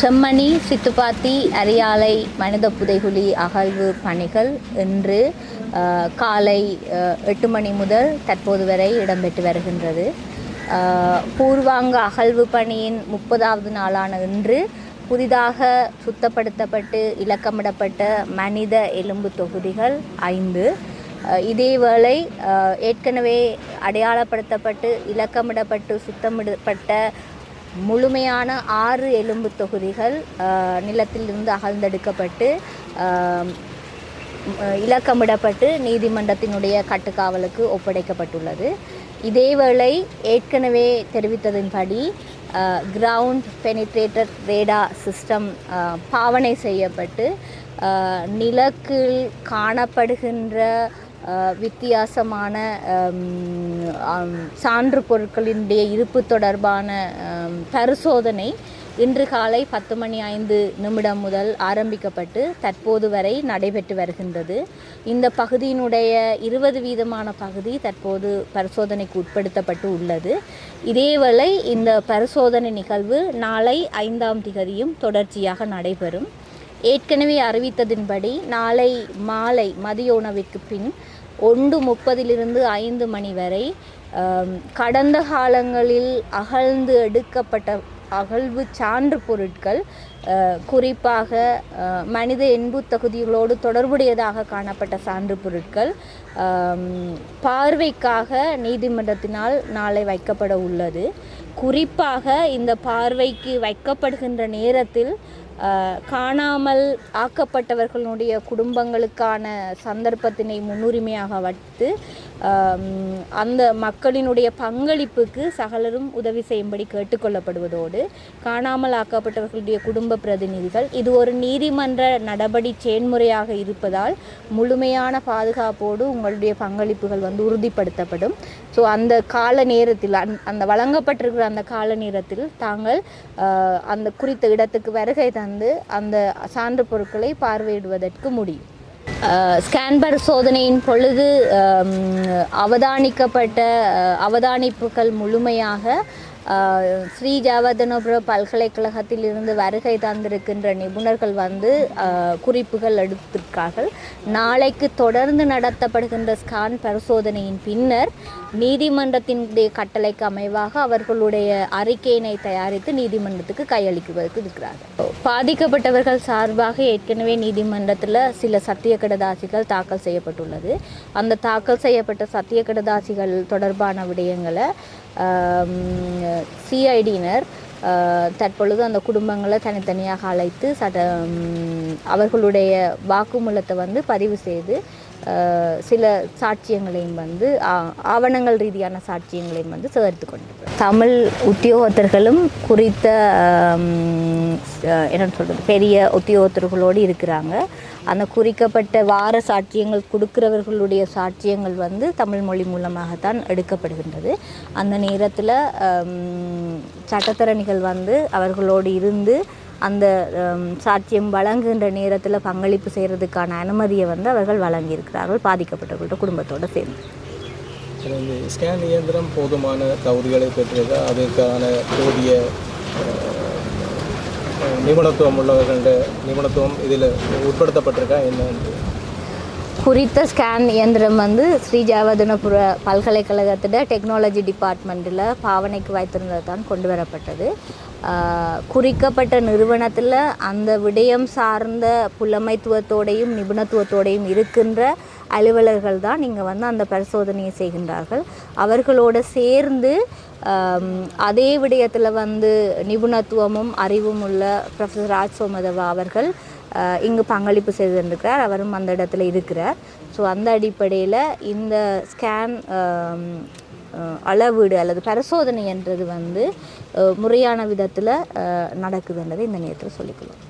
செம்மணி சித்துப்பாத்தி அரியாலை மனித புதைகுழி அகழ்வு பணிகள் இன்று காலை எட்டு மணி முதல் தற்போது வரை இடம்பெற்று வருகின்றது. பூர்வாங்க அகழ்வு பணியின் முப்பதாவது நாளான இன்று புதிதாக சுத்தப்படுத்தப்பட்டு இலக்கமிடப்பட்ட மனித எலும்பு தொகுதிகள் ஐந்து. இதேவேளை ஏற்கனவே அடையாளப்படுத்தப்பட்டு இலக்கமிடப்பட்டு சுத்தமிடப்பட்ட முழுமையான ஆறு எலும்பு தொகுதிகள் நிலத்திலிருந்து அகழ்ந்தெடுக்கப்பட்டு இலக்கமிடப்பட்டு நீதிமன்றத்தினுடைய கட்டுக்காவலுக்கு ஒப்படைக்கப்பட்டுள்ளது. இதேவேளை ஏற்கனவே தெரிவித்ததின்படி கிரவுண்ட் பெனிட்ரேட்டட் ரேடா சிஸ்டம் பாவனை செய்யப்பட்டு நிலக்கில் காணப்படுகின்ற வித்தியாசமான சான்று பொருட்களினுடைய இருப்பு தொடர்பான பரிசோதனை இன்று காலை பத்து மணி ஐந்து நிமிடம் முதல் ஆரம்பிக்கப்பட்டு தற்போது வரை நடைபெற்று வருகின்றது. இந்த பகுதியினுடைய இருபது வீதமான பகுதி தற்போது பரிசோதனைக்கு உட்படுத்தப்பட்டு உள்ளது. இதேவேளை இந்த பரிசோதனை நிகழ்வு நாளை ஐந்தாம் திகதியும் தொடர்ச்சியாக நடைபெறும். ஏற்கனவே அறிவித்ததின்படி நாளை மாலை மதிய உணவிற்கு பின் ஒன்று முப்பதிலிருந்து ஐந்து மணி வரை கடந்த காலங்களில் அகழ்ந்து எடுக்கப்பட்ட அகழ்வு சான்று பொருட்கள் குறிப்பாக மனித எண்பு தகுதிகளோடு தொடர்புடையதாக காணப்பட்ட சான்று பொருட்கள் பார்வைக்காக நீதிமன்றத்தினால் நாளை வைக்கப்பட உள்ளது. குறிப்பாக இந்த பார்வைக்கு வைக்கப்படுகின்ற நேரத்தில் காணாமல் ஆக்கப்பட்டவர்களுடைய குடும்பங்களுக்கான சந்தர்ப்பத்தினை முன்னுரிமையாக வைத்து அந்த மக்களினுடைய பங்களிப்புக்கு சகலரும் உதவி செய்யும்படி கேட்டுக்கொள்ளப்படுவதோடு காணாமல் ஆக்கப்பட்டவர்களுடைய குடும்ப பிரதிநிதிகள் இது ஒரு நீதிமன்ற நடபடி செயன்முறையாக இருப்பதால் முழுமையான பாதுகாப்போடு உங்களுடைய பங்களிப்புகள் வந்து உறுதிப்படுத்தப்படும். ஸோ அந்த கால நேரத்தில் அந் அந்த வழங்கப்பட்டிருக்கிற அந்த கால நேரத்தில் தாங்கள் அந்த குறித்த இடத்துக்கு வருகை தந்து வந்து அந்த சான்று பொருட்களை பார்வையிடுவதற்கு முடியும். ஸ்கேன்பர் சோதனையின் பொழுது அவதானிக்கப்பட்ட அவதானிப்புகள் முழுமையாக ஸ்ரீ ஜாவர்தனபுர பல்கலைக்கழகத்தில் இருந்து வருகை தந்திருக்கின்ற நிபுணர்கள் வந்து குறிப்புகள் எடுத்திருக்கார்கள். நாளைக்கு தொடர்ந்து நடத்தப்படுகின்ற ஸ்கான் பரிசோதனையின் பின்னர் நீதிமன்றத்தினுடைய கட்டளைக்கு அமைவாக அவர்களுடைய அறிக்கையினை தயாரித்து நீதிமன்றத்துக்கு கையளிக்குவதற்கு இருக்கிறார்கள். பாதிக்கப்பட்டவர்கள் சார்பாக ஏற்கனவே நீதிமன்றத்தில் சில சத்திய கடதாசிகள் தாக்கல் செய்யப்பட்டுள்ளது. அந்த தாக்கல் செய்யப்பட்ட சத்திய கடதாசிகள் தொடர்பான விடயங்களை சிஐடியினர் தற்பொழுது அந்த குடும்பங்களை தனித்தனியாக அழைத்து சட்ட அவர்களுடைய வாக்குமூலத்தை வந்து பதிவு செய்து சில சாட்சியங்களையும் வந்து ஆ- ஆவணங்கள் ரீதியான சாட்சியங்களையும் வந்து சேர்த்து கொண்டு தமிழ் உத்தியோகத்தர்களும் குறித்த ஆம், என்னன்னு சொல்கிறது பெரிய உத்தியோகத்தர்களோடு இருக்கிறாங்க. அந்த குறிக்கப்பட்ட வார சாட்சியங்கள் கொடுக்கிறவர்களுடைய சாட்சியங்கள் வந்து தமிழ் மொழி மூலமாகத்தான் எடுக்கப்படுகின்றது. அந்த நேரத்தில் சட்டத்தரணிகள் வந்து அவர்களோடு இருந்து அந்த சாட்சியம் வழங்குகின்ற நேரத்தில் பங்களிப்பு செய்கிறதுக்கான அனுமதியை வந்து அவர்கள் வழங்கியிருக்கிறார்கள் பாதிக்கப்பட்டவர்களோட குடும்பத்தோடு சேர்ந்து. ஸ்கேன் இயந்திரம் போதுமான தகுதிகளை பெற்றதா அதுக்கான போதிய நிபுணத்துவம் உள்ளவர்களுடைய நிபுணத்துவம் இதில் உட்படுத்தப்பட்டிருக்கா? என்ன? குறித்த ஸ்கேன் இயந்திரம் வந்து ஸ்ரீ ஜாவர்தனபுர பல்கலைக்கழகத்தோட டெக்னாலஜி டிபார்ட்மெண்ட்டில் பாவனைக்கு வைத்திருந்தது தான் கொண்டு வரப்பட்டது. குறிக்கப்பட்ட நிறுவனத்தில் அந்த விடயம் சார்ந்த புலமைத்துவத்தோடையும் நிபுணத்துவத்தோடையும் இருக்கின்ற அலுவலர்கள் தான் இங்கே வந்து அந்த பரிசோதனையை செய்கின்றார்கள். அவர்களோடு சேர்ந்து அதே விடயத்தில் வந்து நிபுணத்துவமும் அறிவும் உள்ள ப்ரொஃபஸர் ராஜ் சோமதவா அவர்கள் இங்கு பங்களிப்பு செய்திருக்கிறார். அவரும் அந்த இடத்துல இருக்கிறார். ஸோ அந்த அடிப்படையில் இந்த ஸ்கேன் அளவீடு அல்லது பரிசோதனை என்றது வந்து முறையான விதத்தில் நடக்குதுன்றதை இந்த நேரத்தில் சொல்லிக்கலாம்